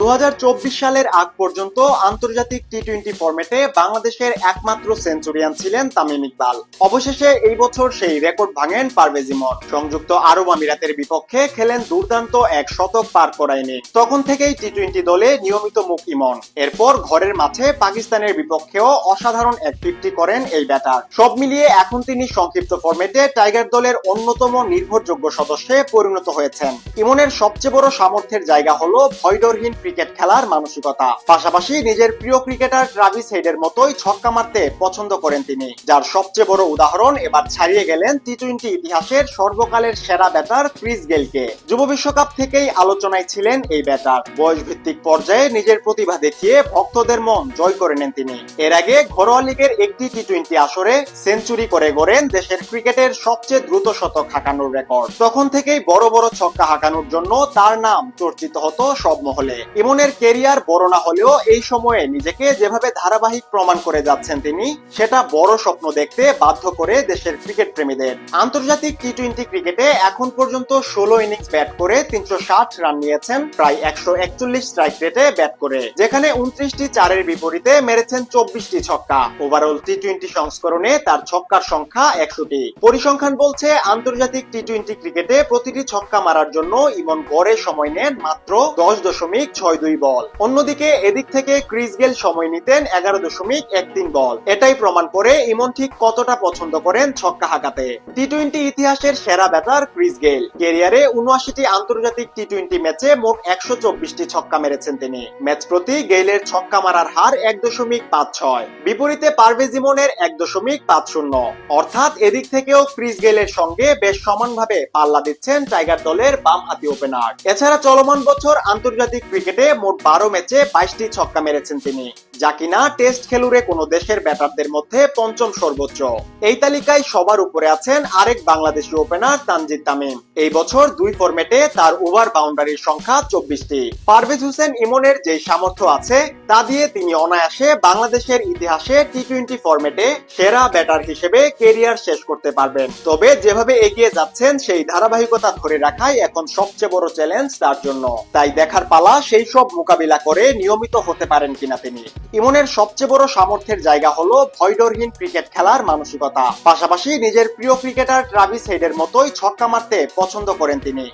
দু হাজার চব্বিশ সালের আগ পর্যন্ত আন্তর্জাতিক টি টোয়েন্টি ফরম্যাটে বাংলাদেশের একমাত্র সেঞ্চুরিয়ান ছিলেন তামিম ইকবাল। অবশেষে এই বছর সেই রেকর্ড ভাঙেন পারভেজ ইমন সংযুক্ত আরব আমিরাতের বিপক্ষে খেলেন দুর্দান্ত এক শতক পার করায়নি। তখন থেকেই টি টোয়েন্টি দলে নিয়মিত মুখ ইমন। এরপর ঘরের মাঠে পাকিস্তানের বিপক্ষেও অসাধারণ এক ফিফটি করেন এই ব্যাটার। সব মিলিয়ে এখন তিনি সংক্ষিপ্ত ফরম্যাটে টাইগার দলের অন্যতম নির্ভরযোগ্য সদস্যে পরিণত হয়েছেন। ইমনের সবচেয়ে বড় সামর্থ্যের জায়গা হলো ভয়ডরহীন ক্রিকেট খেলার মানসিকতা। পাশাপাশি নিজের প্রিয় ক্রিকেটার ট্রাভিস হেডের মতোই ছক্কা মারতে পছন্দ করেন তিনি, যার সবচেয়ে বড় উদাহরণ এবার ছাড়িয়ে গেলেন টি টোয়েন্টি ইতিহাসের সর্বকালের সেরা ব্যাটার ক্রিস গেলকে যুব বিশ্বকাপ থেকেই আলোচনায় ছিলেন এই ব্যাটার। বয়স ভিত্তিক পর্যায়ে নিজের প্রতিভা দেখিয়ে ভক্তদের মন জয় করে নেন তিনি। এর আগে ঘরোয়া লীগের একটি টি টোয়েন্টি আসরে সেঞ্চুরি করে গড়েন দেশের ক্রিকেটের সবচেয়ে দ্রুত শতক হাঁকানোর রেকর্ড। তখন থেকেই বড় বড় ছক্কা হাঁকানোর জন্য তার নাম চর্চিত হতো সব মহলে। ইমনের কেরিয়ার বড় না হলেও এই সময়ে নিজেকে যেভাবে ধারাবাহিক প্রমাণ করে যাচ্ছেন তিনি, সেটা বড় স্বপ্ন দেখতে বাধ্য করে দেশের ক্রিকেট প্রেমীদের। আন্তর্জাতিক টি টোয়েন্টি ক্রিকেটে এখন পর্যন্ত ষোলো ইনিংস ব্যাট করে তিনশো ষাট রান নিয়েছেন, প্রায় একশো একচল্লিশ স্ট্রাইক রেটে ব্যাট করে, যেখানে উনত্রিশটি চারের বিপরীতে মেরেছেন চব্বিশটি ছক্কা। ওভারঅল টি টোয়েন্টি সংস্করণে তার ছক্কার সংখ্যা একশোটি। পরিসংখ্যান বলছে, আন্তর্জাতিক টি টোয়েন্টি ক্রিকেটে প্রতিটি ছক্কা মারার জন্য ইমন গড়ে সময় নেন মাত্র দশ দশমিক ছয় দুই বল। অন্যদিকে এদিক থেকে ক্রিস গেল সময় নিতেন এগারো দশমিক এক তিন বল। এটাই প্রমাণ করে ইমন ঠিক কতটা পছন্দ করেন ছক্কা হাঁকাতে। টি টোয়েন্টি ইতিহাসের সেরা ব্যাটার ক্রিস গেল। ক্যারিয়ারে উনআশিটি আন্তর্জাতিক টি টোয়েন্টি ম্যাচে মোট একশো চব্বিশটি ছক্কা মেরেছেন তিনি। ম্যাচ প্রতি গেইলের ছক্কা মারার হার এক দশমিক পাঁচ ছয়। বিপরীতে পারভেজ ইমনের এক দশমিক পাঁচ শূন্য। অর্থাৎ এদিক থেকেও ক্রিস গেলের সঙ্গে বেশ সমানভাবে পাল্লা দিচ্ছেন টাইগার দলের বাম হাতি ওপেনার। এছাড়া চলমান বছর আন্তর্জাতিক মোট বারো ম্যাচে বাইশটি ছক্কা মেরেছেন তিনি। যা কিনা টেস্ট খেলুড়ে কোনো দেশের ব্যাটারদের মধ্যে পঞ্চম সর্বোচ্চ। এই তালিকায় সবার উপরে আছেন আরেক বাংলাদেশি ওপেনার তানজিদ তামিম। এই বছর দুই ফরম্যাটে তার ওভার বাউন্ডারির সংখ্যা চব্বিশটি। পারভেজ হোসেন ইমনের যে সামর্থ্য আছে, তা দিয়ে তিনি অনায়াসে বাংলাদেশের ইতিহাসে টি টোয়েন্টি ফরম্যাটে সেরা ব্যাটার হিসেবে কেরিয়ার শেষ করতে পারবেন। তবে যেভাবে এগিয়ে যাচ্ছেন, সেই ধারাবাহিকতা ধরে রাখাই এখন সবচেয়ে বড় চ্যালেঞ্জ তার জন্য। তাই দেখার পালা সেই সব মোকাবিলা করে নিয়মিত হতে পারেন কিনা তিনি। ইমনের সবচেয়ে বড় সামর্থ্যের জায়গা হলো ভয়ডরহীন ক্রিকেট খেলার মানসিকতা। পাশাপাশি নিজের প্রিয় ক্রিকেটার ট্রাভিস হেডের মতোই ছক্কা মারতে পছন্দ করেন তিনি।